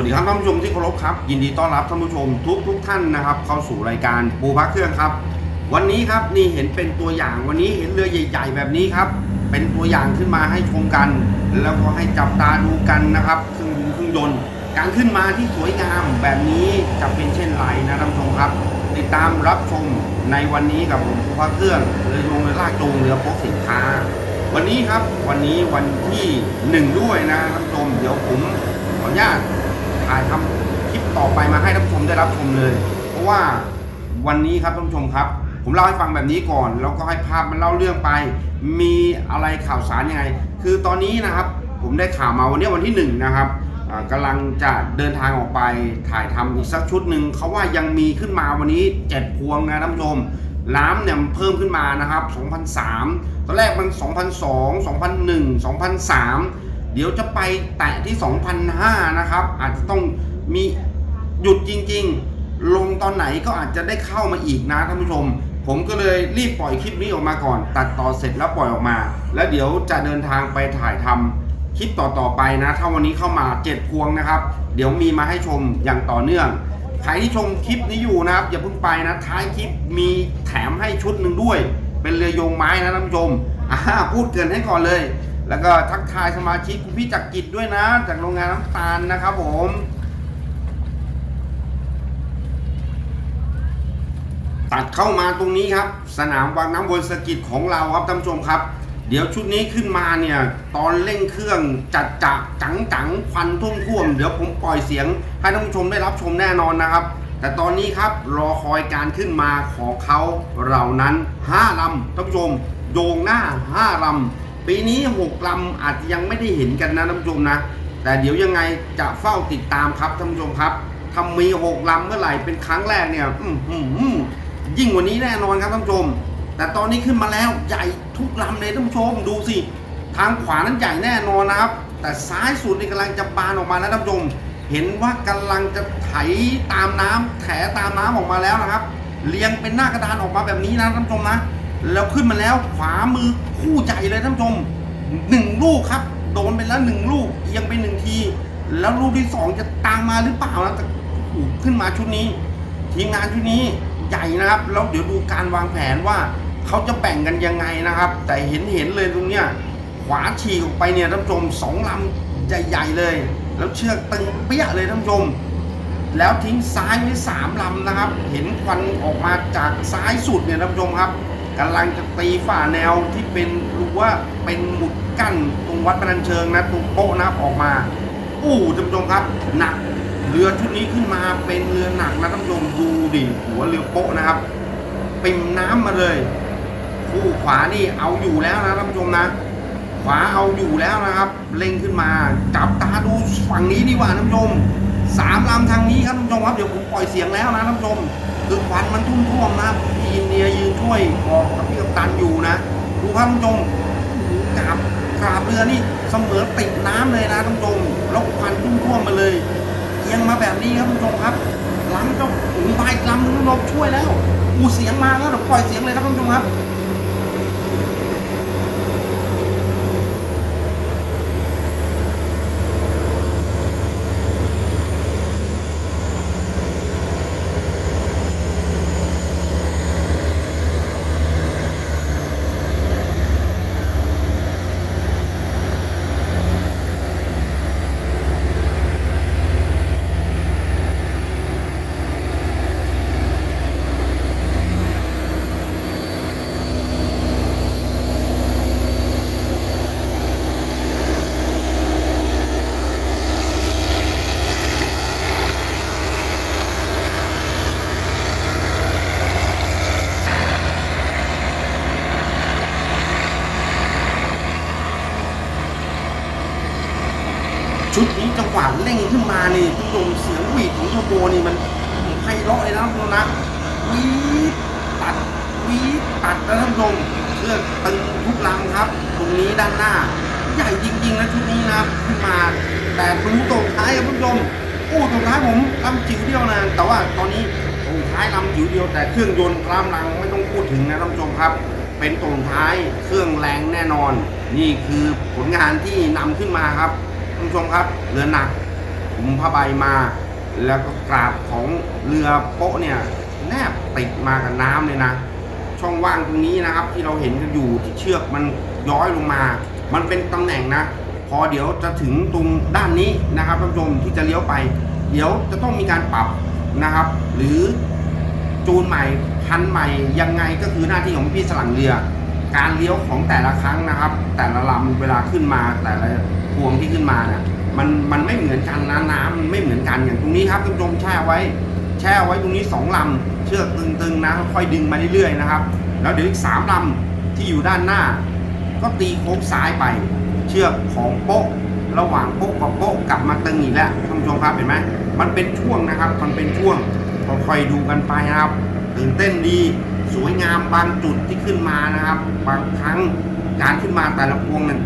สวัสดีครับท่านผู้ชมที่เคารพครับ ยินดีต้อนรับท่านผู้ชมทุกทุกท่านนะครับ เข้าสู่รายการปูพักเครื่องครับ วันนี้ครับนี่เห็นเป็นตัวอย่างวันนี้เห็นเรือใหญ่ ๆ แบบนี้ครับ เป็นตัวอย่างขึ้นมาให้ชมกัน แล้วก็ให้จับตาดูกันนะครับเครื่องบินเครื่องยนต์การขึ้นมาที่สวยงามแบบนี้จะเป็นเช่นไรนะท่านผู้ชมครับ ติดตามรับชมในวันนี้กับผมปูพักเครื่องเรือโยงเรือลากจูงเรือพกสินค้า วันนี้ครับวันนี้วันที่หนึ่งด้วยนะท่านผู้ชมเดี๋ยวผมขออนุญาต ถ่ายทำคลิปต่อไปมาให้ท่านผู้ชมได้รับชมเลย เพราะว่าวันนี้ครับท่านผู้ชมครับ ผมเล่าให้ฟังแบบนี้ก่อน แล้วก็ให้ภาพมันเล่าเรื่องไป มีอะไรข่าวสารยังไง คือตอนนี้นะครับผมได้ข่าวมาวันนี้วันที่หนึ่งนะครับอ่าลังจะเดินทางออกไปถ่ายทำอีกสักชุดหนึ่งเขาว่ายังมีขึ้นมาวันนี้เจ็ดพวงนะท่านผู้ชมน้ำเนี่ยเพิ่มขึ้นมานะครับ2003 ตอนแรกมัน 2002 2001 2003 เดี๋ยวจะไปแตะที่ 2005นะครับ อาจจะต้องมีหยุดจริง ๆ ลงตอนไหนก็อาจจะได้เข้ามาอีกนะท่านผู้ชม ผมก็เลยรีบปล่อยคลิปนี้ออกมาก่อน ตัดต่อเสร็จแล้วปล่อยออกมา แล้วเดี๋ยวจะเดินทางไปถ่ายทำคลิปต่อๆไปนะ ถ้าวันนี้เข้ามาเจ็ดพวงนะครับ เดี๋ยวมีมาให้ชมอย่างต่อเนื่องใครที่ชมคลิปนี้อยู่นะครับ อย่าเพิ่งไปนะท้ายคลิปมีแถมให้ชุดหนึ่งด้วย เป็นเรือโยงไม้นะท่านผู้ชมอ่าพูดเกินให้ก่อนเลย แล้วก็ทักทายสมาชิกคุณพี่จักกิจด้วยนะ จากโรงงานน้ำตาลนะครับผมตัดเข้ามาตรงนี้ครับ สนามวางน้ำวนสกิจของเราครับท่านผู้ชมครับ เดี๋ยวชุดนี้ขึ้นมาเนี่ย ตอนเร่งเครื่องจัดจักจังจังควันท่วมท่วม เดี๋ยวผมปล่อยเสียง ให้ท่านผู้ชมได้รับชมแน่นอนนะครับ แต่ตอนนี้ครับรอคอยการขึ้นมาของเขาเหล่านั้น 5ลำท่านผู้ชม โยงหน้า 5ลำ ปีนี้6ลำอาจจะยังไม่ได้เห็นกันนะท่านผู้ชมนะ แต่เดี๋ยวยังไงจะเฝ้าติดตามครับท่านผู้ชมครับถ้ามี6ลำเมื่อไหร่เป็นครั้งแรกเนี่ยอื้อหือยิ่งกว่านี้แน่นอนครับท่านผู้ชม แต่ตอนนี้ขึ้นมาแล้วใหญ่ทุกลำเลยท่านผู้ชมดูสิ ทางขวานั้นใหญ่แน่นอนนะครับ แต่ซ้ายสุดนี่กำลังจะบานออกมาแล้วท่านผู้ชม เห็นว่ากำลังจะไถตามน้ำแถตามน้ำออกมาแล้วนะครับ เรียงเป็นหน้ากระดานออกมาแบบนี้นะท่านผู้ชมนะแล้วขึ้นมาแล้วขวามือ คู่ใจเลยท่านผู้ชมหนึ่งลูกครับ โดนไปแล้วหนึ่งลูกเอียงไปหนึ่งที แล้วลูกที่สองจะตามมาหรือเปล่านะแต่ขึ้นมาชุดนี้ ทีมงานชุดนี้ใหญ่นะครับแล้วเดี๋ยวดูการวางแผนว่าเขาจะแบ่งกันยังไงนะครับ แต่เห็นเห็นเลยตรงเนี้ยขวาฉีกออกไปเนี่ยท่านผู้ชมสองลำใหญ่ๆเลย แล้วเชือกตึงเปี้ยเลยท่านผู้ชมแล้วทิ้งซ้ายไว้สามลำนะครับ เห็นควันออกมาจากซ้ายสุดเนี่ยท่านผู้ชมครับ กำลังจะตีฝ่าแนวที่เป็นรู้ว่าเป็นหมุดกั้นตรงวัดพนัญเชิงนะตรงโป๊ะนะออกมาอู้ท่านผู้ชมครับหนักเรือชุดนี้ขึ้นมาเป็นเรือหนักนะท่านผู้ชมดูดิหัวเรือโป๊ะนะครับปิ่มน้ำมาเลย คู่ขวานี่เอาอยู่แล้วนะท่านผู้ชมนะ ขวาเอาอยู่แล้วนะครับเร่งขึ้นมาจับตาดูฝั่งนี้ดีกว่าท่านผู้ชมสามลำทางนี้ครับท่านผู้ชมครับเดี๋ยวผมปล่อยเสียงแล้วนะท่านผู้ชม คือควันมันทุ่มท่วมนะพี่อินเดียยืนช่วยบอกกับพี่กัปตันอยู่นะ ดูครับท่านผู้ชมโอ้โหกราบกราบเรือนี่เสมอติดน้ำเลยนะท่านผู้ชมแล้วควันทุ่มท่วมมาเลยเอียงมาแบบนี้ครับท่านผู้ชมครับลำเจ้าหูใบลำนึงท่านผู้ชมช่วยแล้วอูเสียงมาแล้วเดี๋ยวปล่อยเสียงเลยครับท่านผู้ชมครับ จังหวะเร่งขึ้นมานี่ทุกคนเสียงหวีดของเทอร์โบนี่มันไพเราะเลยนะทุกคนนะวีดตัดวีดตัดแล้วท่านผู้ชมเชือกตึงทุกลำครับ ตรงนี้ด้านหน้า ใหญ่จริงๆนะชุดนี้นะขึ้นมา แต่ดูตรงท้ายครับท่านผู้ชมโอ้ตรงท้ายผมลำจิ๋วเดียวนะแต่ว่าตอนนี้ตรงท้ายลำจิ๋วเดียว แต่เครื่องยนต์กล้ามลังไม่ต้องพูดถึงนะท่านผู้ชมครับเป็นตรงท้ายเครื่องแรงแน่นอน นี่คือผลงานที่นำขึ้นมาครับ ท่านผู้ชมครับเรือหนักถุงผ้าใบมา แล้วก็กราบของเรือโป๊ะเนี่ยแนบติดมากับน้ำเลยนะ ช่องว่างตรงนี้นะครับ ที่เราเห็นกันอยู่ที่เชือกมันย้อยลงมา มันเป็นตำแหน่งนะ พอเดี๋ยวจะถึงตรงด้านนี้นะครับท่านผู้ชมที่จะเลี้ยวไป เดี๋ยวจะต้องมีการปรับนะครับ หรือจูนใหม่พันใหม่ยังไงก็คือหน้าที่ของพี่สลังเรือ การเลี้ยวของแต่ละครั้งนะครับ แต่ละลำเวลาขึ้นมาแต่ละ พวงที่ขึ้นมาเนี่ยมันมันไม่เหมือนกันนะน้ำมันไม่เหมือนกันอย่างตรงนี้ครับท่านผู้ชมแช่ไว้ แช่ไว้ตรงนี้สองลำเชือกตึงๆนะค่อยดึงมาเรื่อยๆนะครับ แล้วเดี๋ยวอีกสามลำที่อยู่ด้านหน้า ก็ตีโค้งซ้ายไป เชือกของโป๊ะระหว่างโป๊ะกับโป๊ะกลับมาตึงอีกแล้วท่านผู้ชมครับเห็นไหมมันเป็นช่วงนะครับ มันเป็นช่วงค่อยๆดูกันไปนะครับตื่นเต้นดีสวยงามบางจุดที่ขึ้นมานะครับ บางครั้งการขึ้นมาแต่ละพวงนั้น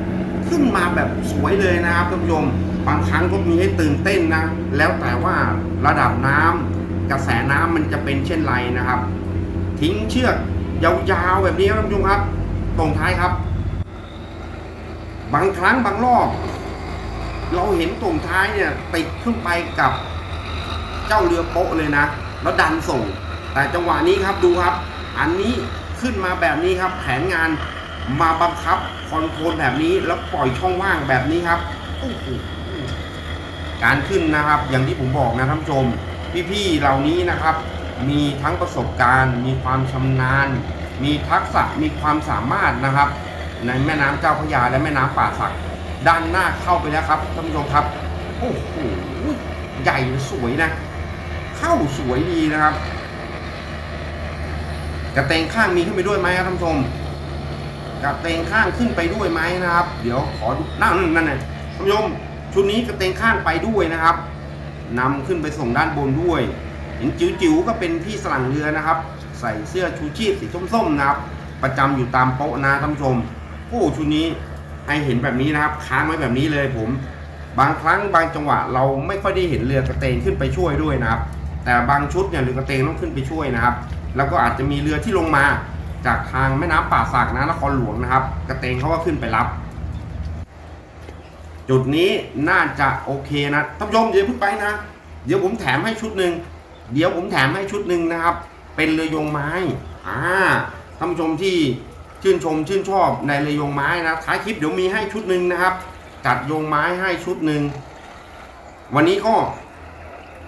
ขึ้นมาแบบสวยเลยนะครับท่านผู้ชมบางครั้งก็มีให้ตื่นเต้นนะ แล้วแต่ว่าระดับน้ำกระแสน้ำมันจะเป็นเช่นไรนะครับ ทิ้งเชือกยาวๆแบบนี้ครับท่านผู้ชมครับ ตรงท้ายครับ บางครั้งบางรอบ เราเห็นตรงท้ายเนี่ยติดขึ้นไปกับเจ้าเรือโป๊ะเลยนะ แล้วดันส่ง แต่จังหวะนี้ครับดูครับ อันนี้ขึ้นมาแบบนี้ครับ แผนงานมาบังคับ คอนโทรลแบบนี้แล้วปล่อยช่องว่างแบบนี้ครับ การขึ้นนะครับ อย่างที่ผมบอกนะท่านผู้ชม พี่ๆเหล่านี้นะครับ มีทั้งประสบการณ์ มีความชำนาญ มีทักษะมีความสามารถนะครับ ในแม่น้ำเจ้าพระยาและแม่น้ำป่าสักด้านหน้าเข้าไปแล้วครับท่านผู้ชมครับโอ้โหใหญ่สวยนะ เข้าสวยดีนะครับกระเตงข้างมีขึ้นไปด้วยไหมครับท่านผู้ชม กระเตงข้างขึ้นไปด้วยไหมนะครับ เดี๋ยวขอนั่นนั่นน่ะท่านผู้ชมชุดนี้กระเตงข้างไปด้วยนะครับนำขึ้นไปส่งด้านบนด้วยเห็นจิ๋วๆก็เป็นพี่สลังเรือนะครับ ใส่เสื้อชูชีพสีส้มๆนะครับ ประจำอยู่ตามโป๊ะนะท่านผู้ชมโอ้ชุดนี้ให้เห็นแบบนี้นะครับ ค้างไว้แบบนี้เลยผม บางครั้งบางจังหวะเราไม่ค่อยได้เห็นเรือกระเตงขึ้นไปช่วยด้วยนะครับ แต่บางชุดเนี่ยเรือกระเตงต้องขึ้นไปช่วยนะครับ แล้วก็อาจจะมีเรือที่ลงมา จากทางแม่น้ำป่าสักนะนครหลวงนะครับ กระเตงเขาก็ขึ้นไปรับ จุดนี้น่าจะโอเคนะท่านผู้ชมอย่าเพิ่งไปนะ เดี๋ยวผมแถมให้ชุดหนึ่งเดี๋ยวผมแถมให้ชุดหนึ่งนะครับ เป็นเรือยงไม้อ่าท่านผู้ชมที่ชื่นชมชื่นชอบในเรือยงไม้นะท้ายคลิปเดี๋ยวมีให้ชุดหนึ่งนะครับ จัดโยงไม้ให้ชุดหนึ่งวันนี้ก็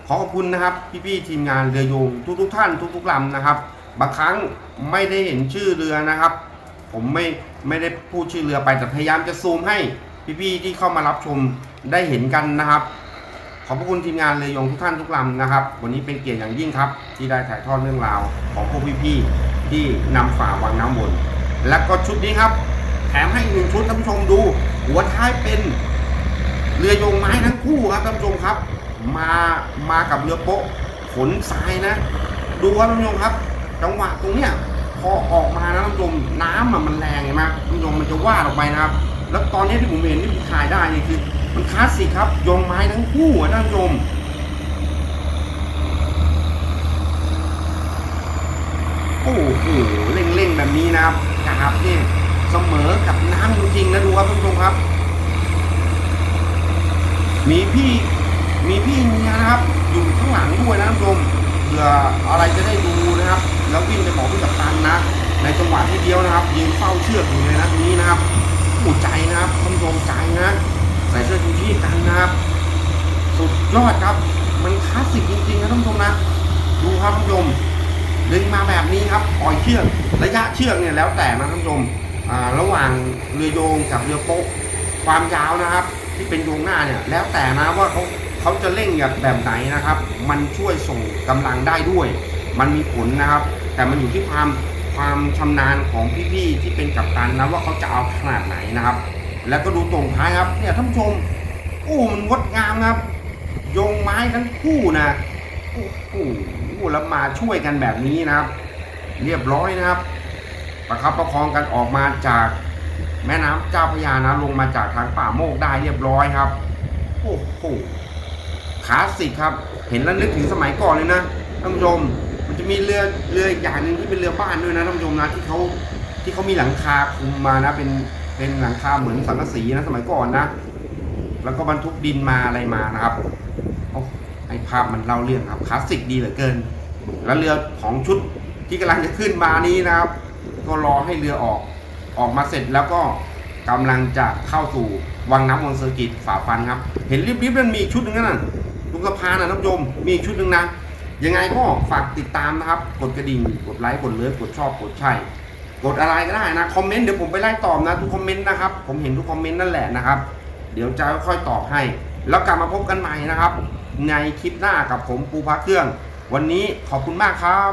ขอขอบคุณนะครับ พี่ๆทีมงานเรือโยงทุกๆท่านทุกๆลำนะครับ บางครั้งไม่ได้เห็นชื่อเรือนะครับ ผมไม่ไม่ได้พูดชื่อเรือไปแต่พยายามจะซูมให้พี่ๆที่เข้ามารับชมได้เห็นกันนะครับ ขอบพระคุณทีมงานเรือยงทุกท่านทุกลำนะครับ วันนี้เป็นเกียรติอย่างยิ่งครับ ที่ได้ถ่ายทอดเรื่องราวของพวกพี่ๆที่นำฝ่าวังน้ำวนและก็ชุดนี้ครับ แถมให้อีกหนึ่งชุดท่านผู้ชมดู หัวท้ายเป็นเรือยงไม้ทั้งคู่ครับท่านผู้ชมครับ มามากับเรือโป๊ะขนทรายนะ ดูครับท่านผู้ชมครับ จังหวะตรงเนี้ยพอออกมานะท่านผู้ชมน้ำอะมันแรงไงมท่านผู้ชมมันจะวาดออกไปนะครับ แล้วตอนนี้ที่ผมเห็นที่ผมถ่ายได้นี่คือ มันคลาสสิกครับยงไม้ทั้งคู่อะท่านผู้ชมโอ้โหเร่งๆแบบนี้นะครับกราบนี่เสมอกับน้ำจริงๆนะดูครับท่านผู้ชมครับ มีพี่มีพี่เมียนะครับ อยู่ข้างหลังด้วยนะท่านผู้ชมเผื่ออะไรจะได้ดูนะครับ แล้ววิ่งไปบอกพี่กัปตันนะ ในจังหวะที่เดียวนะครับยืนเฝ้าเชือกอยู่เลยนะตรงนี้นะครับหูใจนะครับท่านผู้ชมใจนะใส่เสื้อชูชีพกันนะครับ สุดยอดครับ มันคลาสสิกจริงๆนะท่านผู้ชมนะ ดูครับท่านผู้ชมดึงมาแบบนี้ครับปล่อยเชือกระยะเชือกเนี่ยแล้วแต่นะท่านผู้ชมระหว่างเรือโยงกับเรือโป๊ะความยาวนะครับ ที่เป็นโยงหน้าเนี่ยแล้วแต่นะว่าเขาเขาจะเร่งแบบแบบไหนนะครับ มันช่วยส่งกำลังได้ด้วย มันมีผลนะครับ แต่มันอยู่ที่ความความชำนาญของพี่ๆที่เป็นกัปตันนะว่าเขาจะเอาขนาดไหนนะครับ แล้วก็ดูตรงท้ายครับ เนี่ยท่านผู้ชมโอ้มันงดงามครับโยงไม้ทั้งคู่นะโอ้โหแล้วมาช่วยกันแบบนี้นะครับ เรียบร้อยนะครับ ประคับประคองกันออกมาจากแม่น้ำเจ้าพระยานะลงมาจากทางป่าโมกได้เรียบร้อยครับโอ้โหคลาสสิกครับ เห็นแล้วนึกถึงสมัยก่อนเลยนะท่านผู้ชม จะมีเรือเรืออีกอย่างหนึ่งที่เป็นเรือบ้านด้วยนะท่านผู้ชมนะที่เขาที่เขามีหลังคาคลุมมานะ เป็นเป็นหลังคาเหมือนสังกะสีนะสมัยก่อนนะ แล้วก็บรรทุกดินมาอะไรมานะครับอ้ไอภาพมันเล่าเรื่องครับคลาสสิกดีเหลือเกิน แล้วเรือของชุดที่กำลังจะขึ้นมานี้นะครับ ก็รอให้เรือออกออกมาเสร็จแล้วก็กำลังจะเข้าสู่วังน้ำวนเซอร์กิตฝ่าฟันครับ เห็นริบๆนั่นมีชุดหนึ่งนั่นนะตรงสะพานนะท่านผู้ชมมีชุดหนึ่งนะ ยังไงก็ฝากติดตามนะครับ กดกระดิ่ง กดไลค์ กดเลิฟกดชอบ กดใช่ กดอะไรก็ได้นะ คอมเมนต์เดี๋ยวผมไปไล่ตอบนะทุกคอมเมนต์นะครับ ผมเห็นทุกคอมเมนต์นั่นแหละนะครับ เดี๋ยวจะค่อยตอบให้ แล้วกลับมาพบกันใหม่นะครับ ในคลิปหน้ากับผมปูพระเครื่อง วันนี้ขอบคุณมากครับ